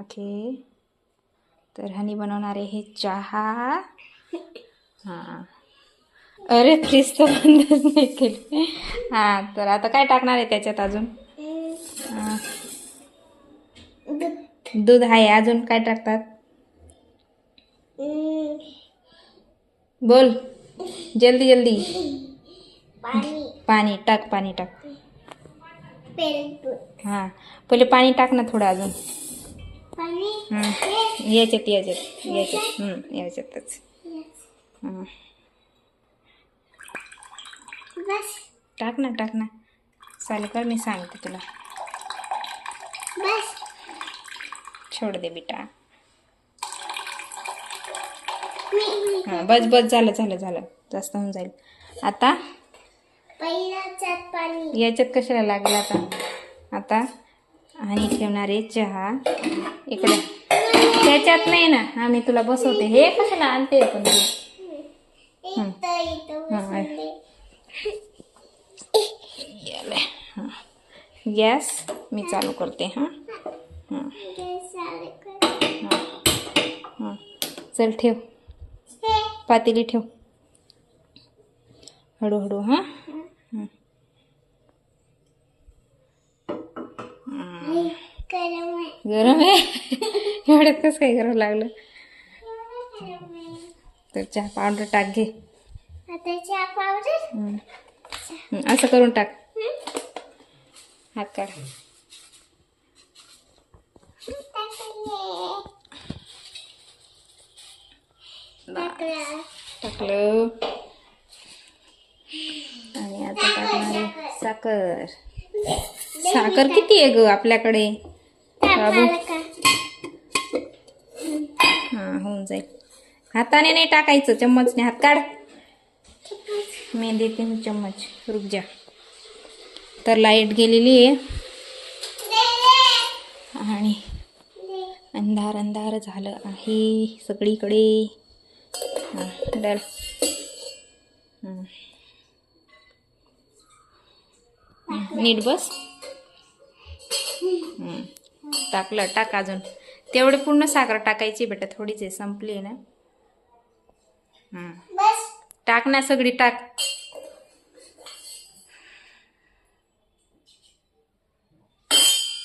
Okay. तर हनी बनवणार आहे हे चहा. हां. अरे फ्रीज तर बंदच नाही केली. हां तर आता काय टाकणार आहे त्याच्यात अजून? हां, दूध. आहे अजून काय टाकतात? बोल. जल्दी जल्दी. पाणी टाक पाणी टाक. हां. पहिले पाणी टाक ना थोडं अजून. याच्यात याच्यात याच्यात. याच्यातच. हं. टाक ना टाक ना. चालू कर मी सांगते तुला. बस. छोड दे बेटा. हां बस बस. झालं झालं झालं. जास्त होऊन जाईल. आता याच्यात कशाला लागेल आता? आता? आणि ठेवणारे चहा. इकडे. त्याच्यात नाही ना? हा मी तुला बसवते. हे कशाला आणते पण गॅस मी चालू करते हां. हां. चालू. हां. ठेव. पातेली ठेव. हळूहळू हे. गरम आहे. एवढ्यात कसं काय गरम लागलं. तर चहा पावडर टाक घे. चहा पावडर? असं करून टाक. हात काढ. टाकलं. साखर. साखर किती आहे ग आपल्याकडे? बाबू? हां होऊन जाईल. हाताने नाही टाकायचं चम्मचने हात काढ. मी देते मी चम्मच. रुक जा. तर लाइट गेलेली आहे. आणि अंधार अंधार झालं आहे सगळीकडे. हां डर हं. हं, नीट बस. टाकलं टाक अजून. तेवढे पूर्ण साखर टाकायची बेटा थोडीच आहे संपली आहे ना. टाक ना सगळी टाक.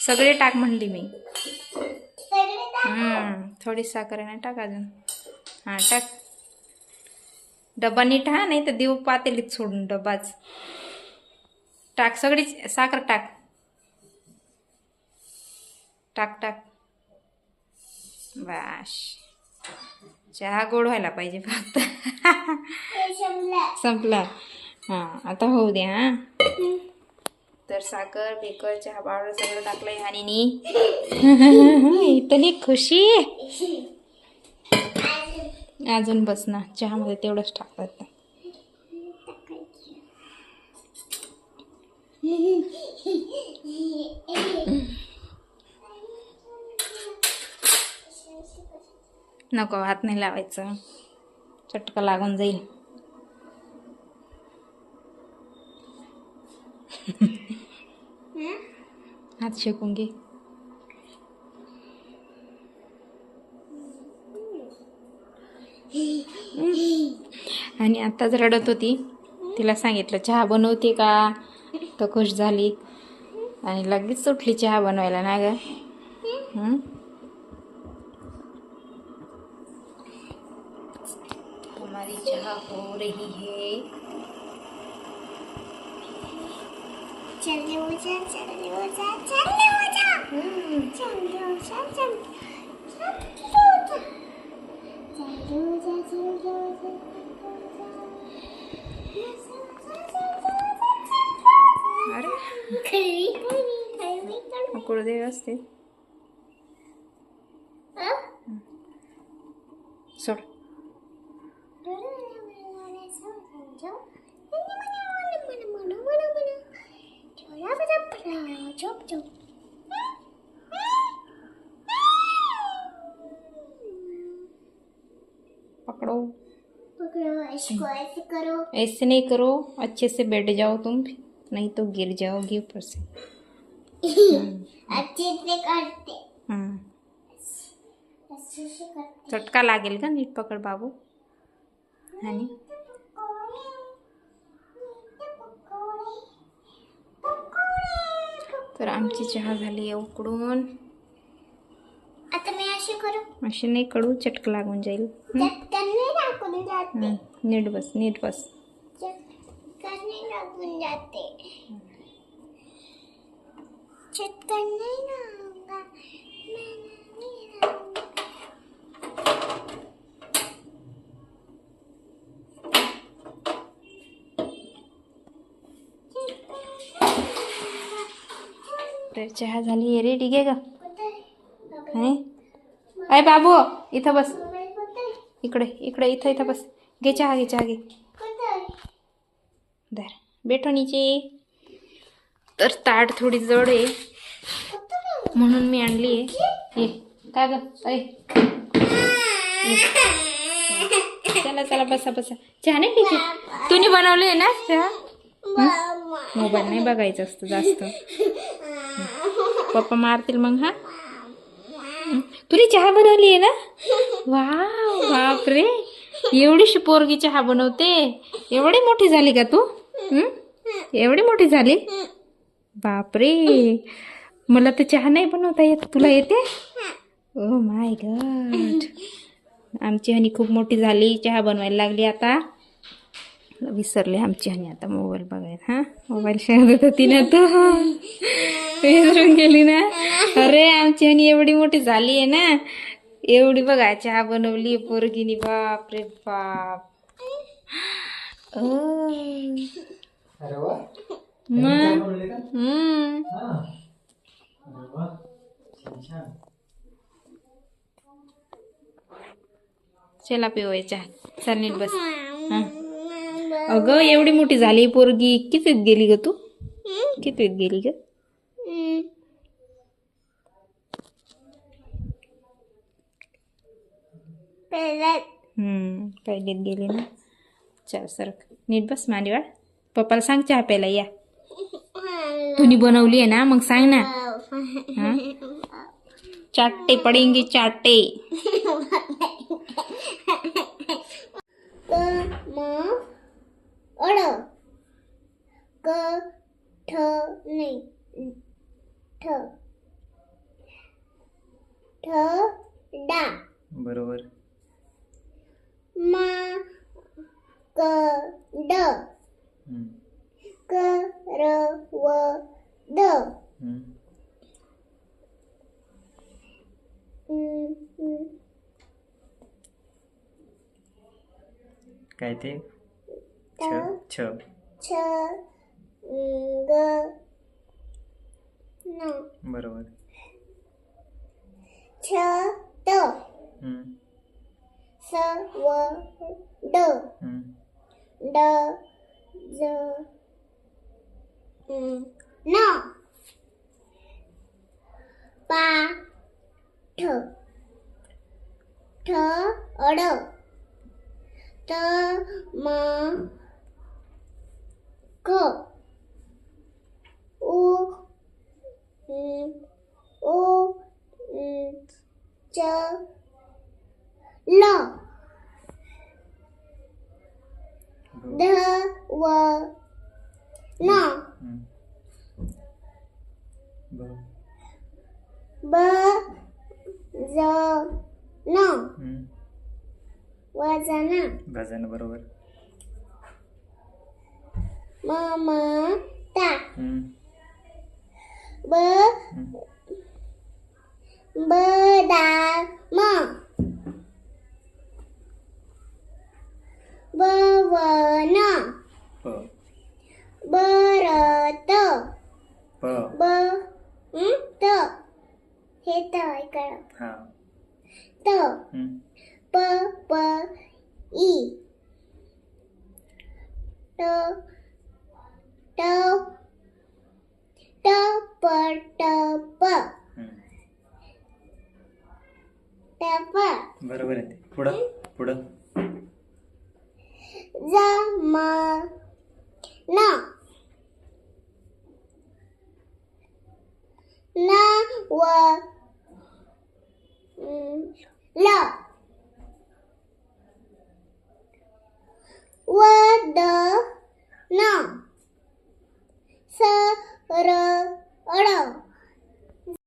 सगळे टाक म्हणली मी. थोडी साखर आहे ना टाक अजून. हां टाक. डबा नीट हा नाही तर देऊ पातेलीत सोडून डबाच. टाक सगळी साखर टाक. टाक टाक. बाश. चहा गोड व्हायला पाहिजे फक्त. संपलं. हां आता होऊ दे हां. तर साखर बेकर चहा पावडर सगळं टाकलंय आणि इतनी खुशी. अजून अजून बस ना चहामध्ये तेवढंच टाकतात. नको हात नाही लावायचं. चटका लागून जाईल. हात शेकून घे. आणि आत्ताच रडत होती. तिला सांगितलं चहा बनवते का? तर खुश झाली आणि लगेच सुटली चहा बनवायला ना ग? हमारी चहा हो रही है. चलने हो जा। चलने हो जा चलने हो जा चलने हो जा। चल चलने हो जा चलने हो जा चलने हो जा। पकडू। ¿Eh? पकड़ो पकड़ो ऐसे करो। ऐसे नहीं करो अच्छे से बैठ जाओ तुम नहीं तो गिर जाओगे ऊपर से। अच्छे से करते। हं. चटका लागेल का नीट पकड बाबू। आणि तर आमची चहा झाली आहे उकडून। आता मी अशी करू? अशी नाही कडू चटक लागून जाईल। नीट बस नीट बस. लागून जाते चटकन नाही तर चहा झाली आहे रेडी घे ग अय बाबू इथं बस इकडे इकडे इथं इथं बस घे चहा घे चहा घे धर बेठो नीचे तर ताट थोडी जड आहे. म्हणून मी आणली आहे. ये काय ग? अय चला चला बसा बसा. चहा नाही पिची तुम्ही बनवले ना चहा? मोबाईल नाही बघायचं असतं जास्त. पप्पा मारतील मग हा? हं? तुला चहा बनवली आहे ना? वा बापरे. एवढीशी पोरगी चहा बनवते. एवढी मोठी झाली का तू? एवढी मोठी झाली? बापरे. मला तर चहा नाही बनवता येत. तुला येते? ओ माय गॉड आमची हनी खूप मोठी झाली. चहा बनवायला लागली आता. विसरले आमची हनी आता मोबाईल बघायला हा? मोबाईल शोधत होती ना तू? विसरून गेली ना? अरे आमची हनी एवढी मोठी झाली आहे ना? एवढी बघा चहा बनवली. पोरगीनी बाप. रे बाप ओ, हा. चला पिऊया चहा. चल नीट बस. हा. अगं एवढी मोठी झाली पोरगी. कितीत गेली ग तू? कितीत गेली ग? पहिला हम्म पहिलीत गेली ना. चल सर नीट बस मांडीवाळ. पप्पाला सांग चहा प्यायला या. तुम्ही बनवली आहे ना मग सांग ना. हा? चाटे पडेंगे चाटे क म अड. क ठ नाही ठ. ठ डा. बरोबर. मा क ड. हम्म. क र व द. काय ते छ छ छ ग न बरोबर छ त. स व ड. ड ज न पा ठ ठ अड त म क उ उ उ च ल ध व न हम्म. बरोबर ब ज न हम्म. वजन भजन बरोबर म म ता हम्म. ब हम्म. ब दा म ब व न प ब र त प ब हं? त हे त हा. त हम्म. प प ई ट ट ट प ट प. हम्म. ट प. बरोबर आहे. ते पुढं पुढं. ज म न. व ल व द स र